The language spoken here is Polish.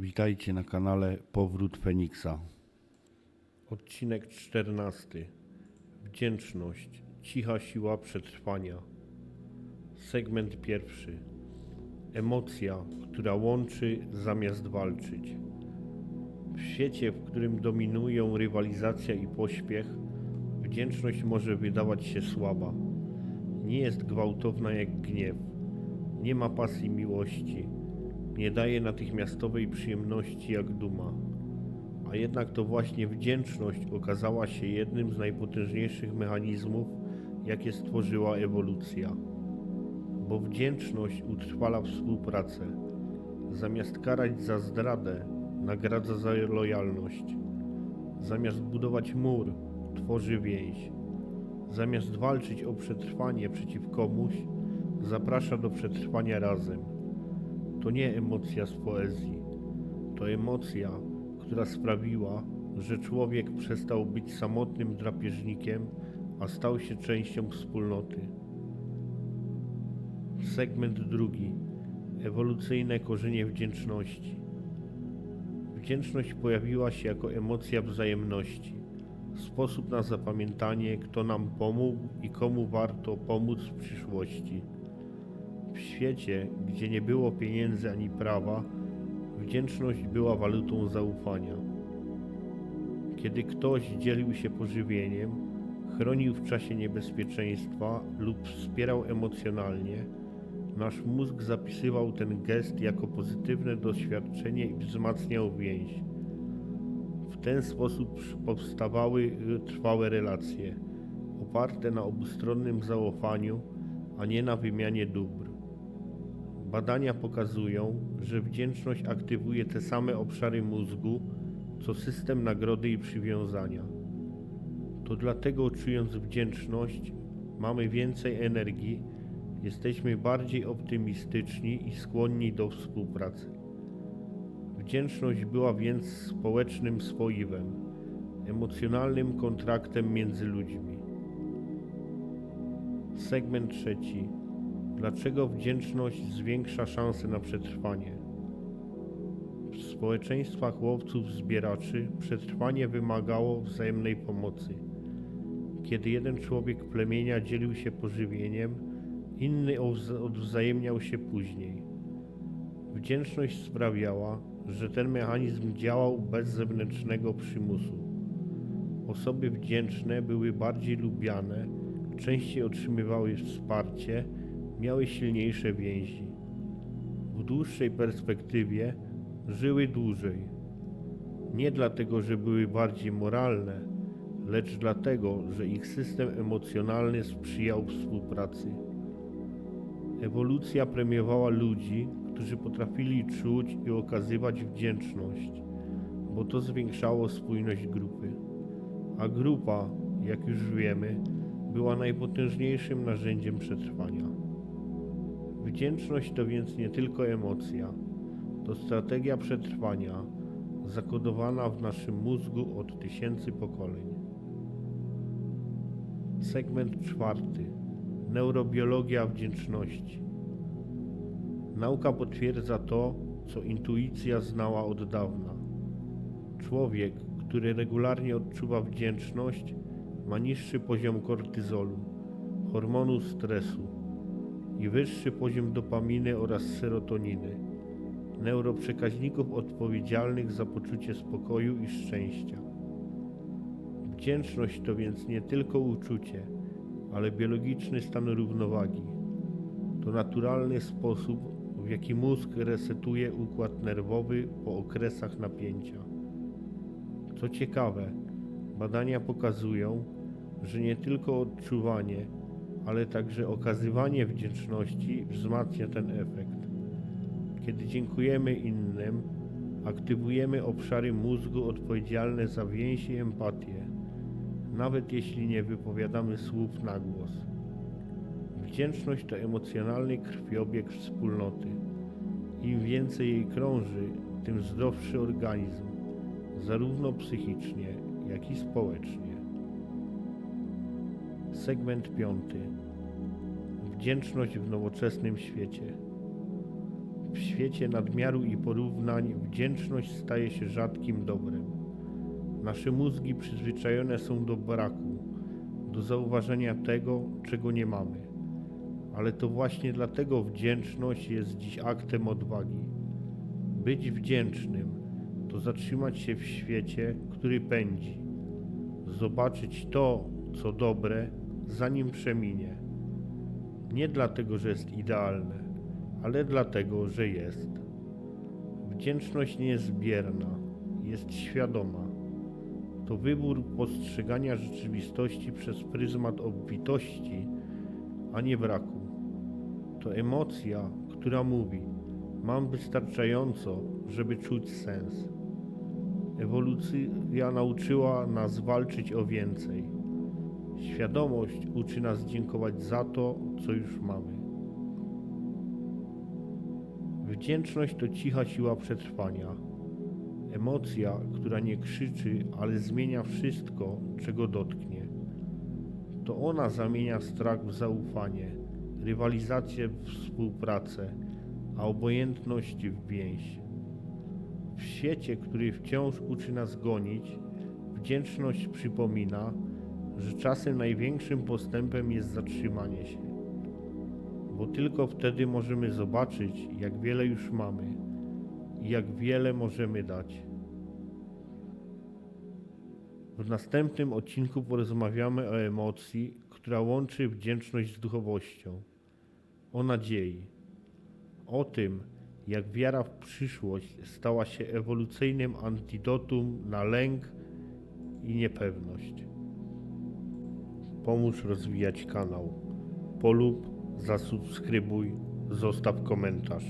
Witajcie na kanale Powrót Feniksa. Odcinek 14. Wdzięczność. Cicha siła przetrwania. Segment pierwszy. Emocja, która łączy zamiast walczyć. W świecie, w którym dominują rywalizacja i pośpiech, wdzięczność może wydawać się słaba. Nie jest gwałtowna jak gniew. Nie ma pasji miłości. Nie daje natychmiastowej przyjemności jak duma a jednak to właśnie wdzięczność okazała się jednym z najpotężniejszych mechanizmów, jakie stworzyła ewolucja. Bo wdzięczność utrwala współpracę. Zamiast karać za zdradę, nagradza za lojalność. Zamiast budować mur, tworzy więź. Zamiast walczyć o przetrwanie przeciw komuś, zaprasza do przetrwania razem. To nie emocja z poezji, to emocja, która sprawiła, że człowiek przestał być samotnym drapieżnikiem, a stał się częścią wspólnoty. Segment drugi. Ewolucyjne korzenie wdzięczności. Wdzięczność pojawiła się jako emocja wzajemności. Sposób na zapamiętanie, kto nam pomógł i komu warto pomóc w przyszłości. W świecie, gdzie nie było pieniędzy ani prawa, Wdzięczność była walutą zaufania. Kiedy ktoś dzielił się pożywieniem, chronił w czasie niebezpieczeństwa lub wspierał emocjonalnie, nasz mózg zapisywał ten gest jako pozytywne doświadczenie i wzmacniał więź. W ten sposób powstawały trwałe relacje, oparte na obustronnym zaufaniu, a nie na wymianie dóbr. Badania pokazują, że wdzięczność aktywuje te same obszary mózgu, co system nagrody i przywiązania. To dlatego, czując wdzięczność, mamy więcej energii, jesteśmy bardziej optymistyczni i skłonni do współpracy. Wdzięczność była więc społecznym spoiwem, emocjonalnym kontraktem między ludźmi. Segment trzeci Dlaczego wdzięczność zwiększa szanse na przetrwanie? W społeczeństwach łowców-zbieraczy przetrwanie wymagało wzajemnej pomocy. Kiedy jeden człowiek plemienia dzielił się pożywieniem, inny odwzajemniał się później. Wdzięczność sprawiała, że ten mechanizm działał bez zewnętrznego przymusu. Osoby wdzięczne były bardziej lubiane, częściej otrzymywały wsparcie, miały silniejsze więzi. W dłuższej perspektywie żyły dłużej. Nie dlatego, że były bardziej moralne, lecz dlatego, że ich system emocjonalny sprzyjał współpracy. Ewolucja premiowała ludzi, którzy potrafili czuć i okazywać wdzięczność, bo to zwiększało spójność grupy. A grupa, jak już wiemy, była najpotężniejszym narzędziem przetrwania. Wdzięczność to więc nie tylko emocja, to strategia przetrwania zakodowana w naszym mózgu od tysięcy pokoleń. Segment czwarty. Neurobiologia wdzięczności. Nauka potwierdza to, co intuicja znała od dawna. Człowiek, który regularnie odczuwa wdzięczność, ma niższy poziom kortyzolu, hormonu stresu i wyższy poziom dopaminy oraz serotoniny, neuroprzekaźników odpowiedzialnych za poczucie spokoju i szczęścia. Wdzięczność to więc nie tylko uczucie, ale biologiczny stan równowagi. To naturalny sposób, w jaki mózg resetuje układ nerwowy po okresach napięcia. Co ciekawe, badania pokazują, że nie tylko odczuwanie, ale także okazywanie wdzięczności wzmacnia ten efekt. Kiedy dziękujemy innym, aktywujemy obszary mózgu odpowiedzialne za więź i empatię, nawet jeśli nie wypowiadamy słów na głos. Wdzięczność to emocjonalny krwiobieg wspólnoty. Im więcej jej krąży, tym zdrowszy organizm, zarówno psychicznie, jak i społecznie. Segment piąty. Wdzięczność w nowoczesnym świecie. W świecie nadmiaru i porównań wdzięczność staje się rzadkim dobrem. Nasze mózgi przyzwyczajone są do braku, do zauważenia tego, czego nie mamy. Ale to właśnie dlatego wdzięczność jest dziś aktem odwagi. Być wdzięcznym to zatrzymać się w świecie, który pędzi, zobaczyć to, co dobre, zanim przeminie. Nie dlatego, że jest idealne, ale dlatego, że jest. Wdzięczność nie jest bierna, jest świadoma. To wybór postrzegania rzeczywistości przez pryzmat obfitości, a nie braku. To emocja, która mówi: Mam wystarczająco, żeby czuć sens. Ewolucja nauczyła nas walczyć o więcej. Świadomość uczy nas dziękować za to, co już mamy. Wdzięczność to cicha siła przetrwania. Emocja, która nie krzyczy, ale zmienia wszystko, czego dotknie. To ona zamienia strach w zaufanie, rywalizację w współpracę, a obojętność w więź. W świecie, który wciąż uczy nas gonić, wdzięczność przypomina, że czasem największym postępem jest zatrzymanie się, bo tylko wtedy możemy zobaczyć, jak wiele już mamy i jak wiele możemy dać. W następnym odcinku porozmawiamy o emocji, która łączy wdzięczność z duchowością, o nadziei, o tym, jak wiara w przyszłość stała się ewolucyjnym antidotum na lęk i niepewność. Pomóż rozwijać kanał. Polub, zasubskrybuj, zostaw komentarz.